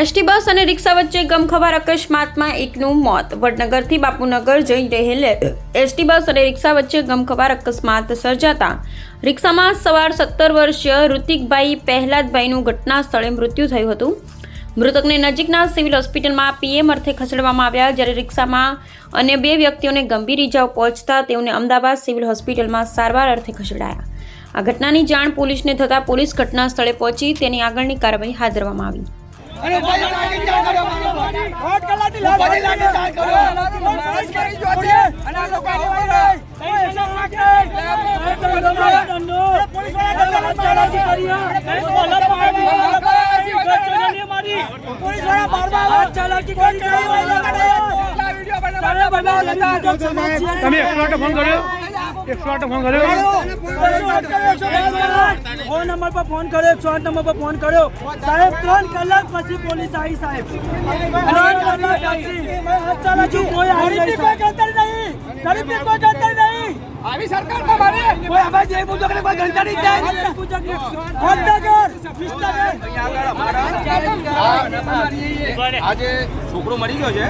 ST bus અને રિક્ષા વચ્ચે ગમખવાર અકસ્માતમાં એકનું મોત. વડનગરથી બાપુનગર જઈ રહેલ એસટી બસ અને રિક્ષા વચ્ચે ગમખવાર અકસ્માત સર્જાતા. રિક્ષામાં સવાર સત્તર વર્ષીય ઋતિકભાઈ પહેલાદભાઈનું ઘટના સ્થળે મૃત્યુ થયું હતું. મૃતકને નજીકના સિવિલ હોસ્પિટલમાં પીએમ અર્થે ખસેડવામાં આવ્યા. જ્યારે રિક્ષામાં અન્ય બે વ્યક્તિઓને ગંભીર ઇજાઓ પહોંચતા તેઓને અમદાવાદ સિવિલ હોસ્પિટલમાં સારવાર અર્થે ખસેડાયા. આ ઘટનાની જાણ પોલીસને થતાં પોલીસ ઘટના સ્થળે પહોંચી તેની આગળની કાર્યવાહી હાથ ધરવામાં આવી. અને ભાઈ લાઠી ચાલ કરો દોઢ કલાકથી લાઠી લાઠી ચાલ કરો પોલીસ કરી જો છે અને આ લોકો આવી માટે પોલીસવાળા ચાલાકી કરી પોલીસવાળા બારમા હાથ ચાલાકી કરી તમે એકસો આઠે ફોન કર્યો એકસો આઠે ફોન કર્યો નંબર પર ફોન કર્યો એકસો નંબર પર ફોન કર્યો. સાહેબ ત્રણ કલાક પછી પોલીસ આવી સાહેબ. ત્રણ કલાક પછી બીજું કોઈ આવી નહીં કોઈ ગણતરી નહીં. ગરીબની કોઈ ગણતરી નહીં. આવી સરકારમાં મારે કોઈ આવા જે કોઈ નહીં. આજે છોકરો મરી ગયો છે.